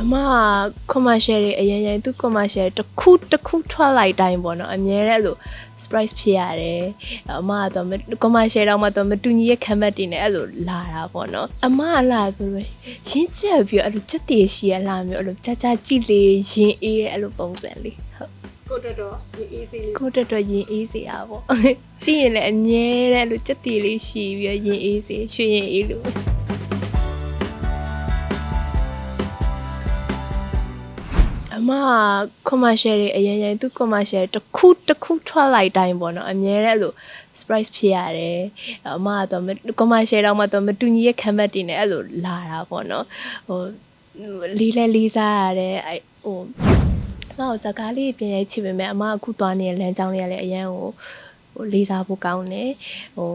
အမက commercial တွေအရင်ရင်သူ commercial တစ်ခုတစ်ခုထွက်လိုက်တိုင်းပေါ့နော်အမြဲတမ်းအဲ့လို surprise ဖြစ်ရတယ်အမကတော့မ commercial တော့မှတော့မတူညီရဲ့ခံမတ်တင်နေအဲ့လိုလာတာပေါ့နော်အမကလာပြီးတော့ရင်းချက်ပြီးတော့အဲ့လိုချက်တည်ရှိရလာမျိုးအဲ့လိုကြာကြာကြည့်လေရင်အေးရဲ့အဲ့လိုပုံစံလေးဟုတ်ကိုတက်တော့ဒီအေးစီလေးကိုတက်တော့ရင်အေးစေရပေါ့ကြည့်ရင်လည်းအမြဲတမ်းအဲ့လိုချက်တည်လေးရှိပြီးတော့ရင်အေးစေရွှေရင်အေးလို့ အမက commercial တွေအရင်ရင်သူ commercial တစ်ခုတစ်ခုထွက်လိုက်တိုင်းပေါ့နော်အမြဲတမ်းအဲ့လို surprise ဖြစ်ရတယ်အမကတော့မ commercial တော့မှတော့မတူညီရဲ့ခံမတ်တင်နေအဲ့လိုလာတာပေါ့နော်ဟိုလေးလဲလေးစားရတယ်အဲ့ဟိုအမကစကားလေးပြင်ရဲချစ်ပေမဲ့အမကအခုသွားနေတဲ့လမ်းကြောင်းလေးကလည်းအရန်ဟိုဟိုလေးစားဖို့ကောင်းတယ်ဟို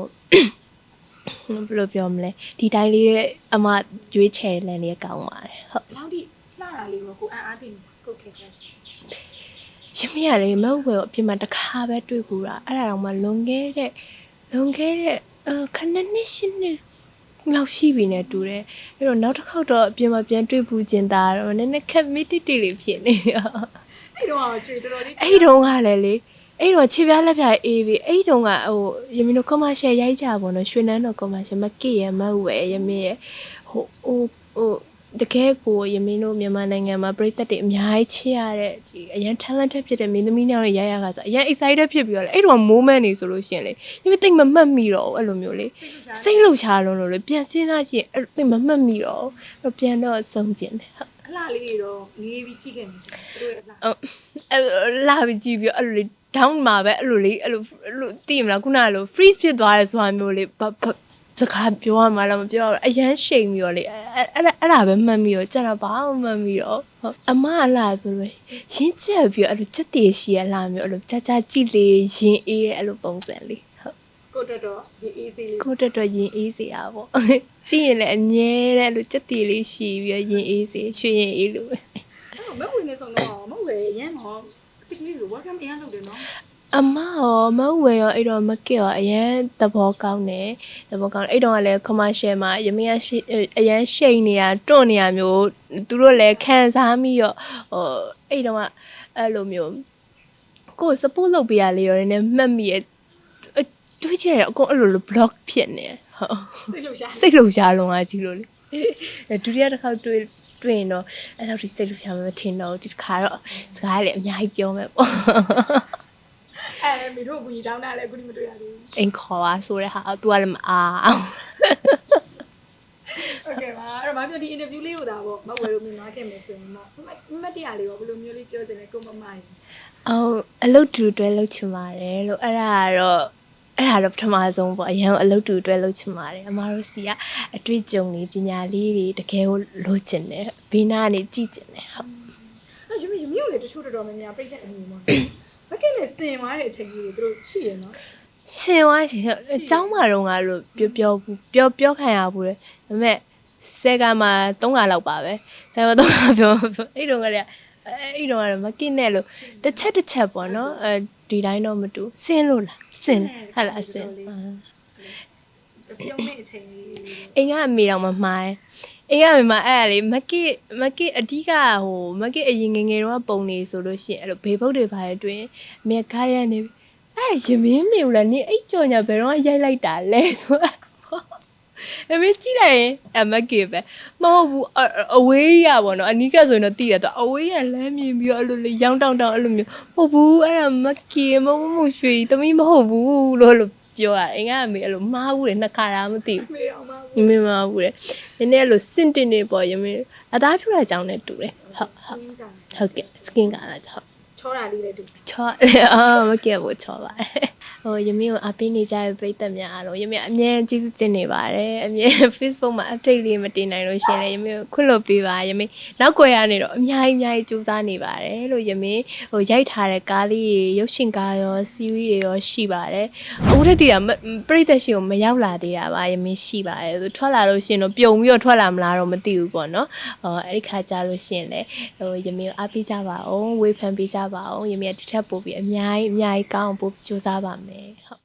ဘယ်လိုပြောမလဲဒီတိုင်းလေးအမရွေးချယ်လမ်းလေးကောင်းပါတယ်ဟုတ်နောက်ဒီလှတာလေးကိုကိုအန်အားတင် ကိုခေခဲ့ရမရလေမဟုတ်ဘူးအပြင်မှာတစ်ခါပဲတွေ့ဘူးတာအဲ့ဒါတော့မှလွန်ခဲ့တဲ့လွန်ခဲ့တဲ့အခဏနှစ်ရှင်းနှစ်လောက်ရှိပြီနဲ့တူတယ်အဲ့တော့နောက်တစ်ခေါက်တော့အပြင်မှာပြန်တွေ့ဘူးကျင်တာတော့နည်းနည်းခက်မိတိတိလေးဖြစ်နေရောအဲ့တော့ကျွေတော်တော်လေးအဲ့တုန်းကလည်းလေအဲ့တော့ခြေပြားလက်ပြားအေးပြီအဲ့တုန်းကဟိုရမင်းတို့ commercial ရိုက်ကြပါတော့ရွှေနန်းတော် commercial မကစ်ရမဟုတ်ဝဲရမင်းရဲ့ဟိုဟိုဟို တကယ်ကိုရမင်းတို့မြန်မာနိုင်ငံမှာပြည်သက်တွေအများကြီးချစ်ရတဲ့ဒီအရန် talented ဖြစ်တဲ့မင်းသမီးတွေရရကဆိုအရန် excited ဖြစ်ပြီးတော့လေအဲ့တော့ moment နေဆိုလို့ရှိရင်လေရမင်းသိမ့်မမှတ်မိတော့ဘူးအဲ့လိုမျိုးလေစိတ်လှုပ်ရှားလုံးလို့လေပြန်စဉ်းစားကြည့်ရင်အဲ့သိမ့်မမှတ်မိတော့ဘူးပြန်တော့စုံကျင်တယ်ဟုတ်အလှလေးတွေတော့ငေးပြီးကြည့်ခဲ့မယ်သူတို့ရဲ့အလှအဲ့လိုလာပြီးကြည့်ပြီးတော့အဲ့လိုလေး down မှာပဲအဲ့လိုလေးအဲ့လိုအဲ့လိုသိမလားခုနကလို freeze ဖြစ်သွားတယ်ဆိုတာမျိုးလေးဘာဘာ စကားပြောရမှာလားမပြောရဘူးအရန်ရှိန်ပြီးတော့လေအဲ့အဲ့အဲ့ဒါပဲမှတ်ပြီးတော့ကျန်တာဘာမှမမှတ်ပြီးတော့ဟုတ်အမအလားပြောလို့ရင်းချက်ပြီးတော့အဲ့လိုချက်တည်ရှိရလာမျိုးအဲ့လိုကြာကြာကြည့်လေရင်အေးရဲ့အဲ့လိုပုံစံလေးဟုတ်ကိုတက်တော့ဒီအေးစီလေးကိုတက်တော့ရင်အေးစေရပေါ့ကြည့်ရင်လည်းအမြဲတမ်းအဲ့လိုချက်တည်လေးရှိပြီးတော့ရင်အေးစေရွှေရင်အေးလို့ပဲအဲ့တော့မက်ဝင်နေဆုံးတော့မဟုတ်ပဲရမ်းတော့တစ်ကလေးကို welcome အရင်လုပ်တယ်နော် အမရောမဟုတ်ဝယ်ရောအဲ့တော့မကစ်ရောအရန်သဘောကောင်းတယ်သဘောကောင်းတယ်အဲ့တော့ကလည်း commercial မှာရမင်းကရှိအရန်ရှိန်နေတာတွန့်နေတာမျိုးသူတို့လည်းခံစားမိရောဟိုအဲ့တော့ကအဲ့လိုမျိုးကိုယ် support လုပ်ပေးရလေရောနည်းနည်းမှတ်မိရဲ့အဲ့တွေးကြည့်ရအကုန်အဲ့လိုလို block ဖြစ်နေဟုတ်သိလို့ရှာစိတ်လှုပ်ရှားလုံးအားကြီးလို့လေအဲဒုတိယတစ်ခါတွေ့တွေ့ရင်တော့အဲ့လောက်ထိစိတ်လှုပ်ရှားမှမထင်တော့ဘူးဒီတစ်ခါတော့စကားလည်းအများကြီးပြောမယ်ပေါ့ အဲမိတို့ဘူးကြီးတောင်းတာလည်းအခုဒီမတွေ့ရသေးဘူး အိမ်ခေါ်ပါဆိုတဲ့ဟာသူကလည်းမအားအောင် โอเคပါအဲ့တော့မပြောဒီ interview လေးကိုဒါပေါ့မဝယ်လို့မြင်သွားခဲ့မယ်ဆိုရင်တော့မတ်တရားလေးပေါ့ဘယ်လိုမျိုးလေးပြောချင်လဲကိုမမိုင်း အော်အလုပ်တူတွဲလုပ်ချင်ပါတယ်လို့အဲ့ဒါကတော့အဲ့ဒါတော့ပထမဆုံးပေါ့အရင်ကအလုပ်တူတွဲလုပ်ချင်ပါတယ်အမားတို့စီကအတွေ့အကြုံတွေပညာလေးတွေတကယ်ကိုလိုချင်တယ်ဘေးနားကနေကြည့်ချင်တယ်ဟုတ် အဲ့ရမရမြို့လေတချို့တော်တော်များများပြိတ္တအမြင်ပေါ့ ဘက်ကလည်းစင်သွားတဲ့အချိန်ကြီးတွေသူတို့ရှိရနော် ရှင်ဝါရှင်အเจ้าမတော်ကလို့ပြောပြောဘူးပြောပြောခံရဘူးလေဒါပေမဲ့ဆယ်ကမှ3ကလောက်ပါပဲဆယ်က3ကပြောအဲ့တုန်းကလည်းအဲ့တုန်းကတော့မကင်းနဲ့လို့တစ်ချက်တစ်ချက်ပေါ့နော်အဲဒီတိုင်းတော့မတူစင်းလို့လားစင်းဟာလားစင်း ပြုံးနေတဲ့အချိန်လေး အိမ်ကအမေတော်မမှားအိမ် ကအမေမအဲ့ဒါလေမကစ်မကစ်အဓိကဟိုမကစ်အရင်ငယ်ငယ်တော့ပုံနေဆိုလို့ရှိရင်အဲ့လိုဘေဘုတ်တွေပါရတွင်မြေကားရနေအဲ့ရမင်းမေဦးလားနေအိတ်ကြော်ညာဘယ်တော့ရိုက်လိုက်တာလဲဆိုတာအမေကြည့်လိုက်ရင်အမကစ်ပဲမဟုတ်ဘူးအဝေးရပါတော့အနီးကဆိုရင်တော့တည်ရတော့အဝေးရလမ်းမြင်ပြီးတော့အဲ့လိုလေရောင်းတောင်းတောင်းအဲ့လိုမျိုးဟုတ်ဘူးအဲ့ဒါမကစ်မဟုတ်ဘူးရွှေသမီးမဟုတ်ဘူးလို့လို့ ပြောရအိမ်ကအမေအဲ့လိုမှားဘူးလေနှစ်ခါတာမသိဘူးမေအောင်ပါမင်းမမဟုတ်တယ်နည်းနည်းအဲ့လိုစင့်တင်နေပေါ့ရမင်းအသားဖြူတာကြောင့်လည်းတူတယ်ဟုတ်ဟုတ်ဘူးကဟုတ်ကဲ့ skin ကလည်းဟုတ်ချောတာလေးလည်းတူချောအာမကဲဘူးချောပါ ဟိုရမင်းကိုအပေးနေကြတဲ့ပရိသတ်များအားလုံးရမင်းအမြဲကျေးဇူးတင်နေပါတယ်အမြဲ Facebook မှာ update လေးမတင်နိုင်လို့ရှရင်လေရမင်းကိုခွင့်လွှတ်ပေးပါရမင်းနောက်ွယ်ရနေတော့အများကြီးအများကြီးစူးစမ်းနေပါတယ်လို့ရမင်းဟိုရိုက်ထားတဲ့ကားလေးတွေရုပ်ရှင်ကားရော series တွေရောရှိပါတယ်အခုထက်တည်းကမပရိသတ်ရှင်ကိုမရောက်လာသေးတာပါရမင်းရှိပါတယ်ဆိုထွက်လာလို့ရှရင်တော့ပြုံပြီးတော့ထွက်လာမလားတော့မသိဘူးပေါ့နော်ဟိုအဲ့ဒီခါကြာလို့ရှရင်လေဟိုရမင်းကိုအားပေးကြပါအောင်ဝေဖန်ပေးကြပါအောင်ရမင်းကတစ်ထပ်ပို့ပြီးအများကြီးအများကြီးကောင်းအောင်ပို့စူးစမ်းပါမယ်ဟုတ်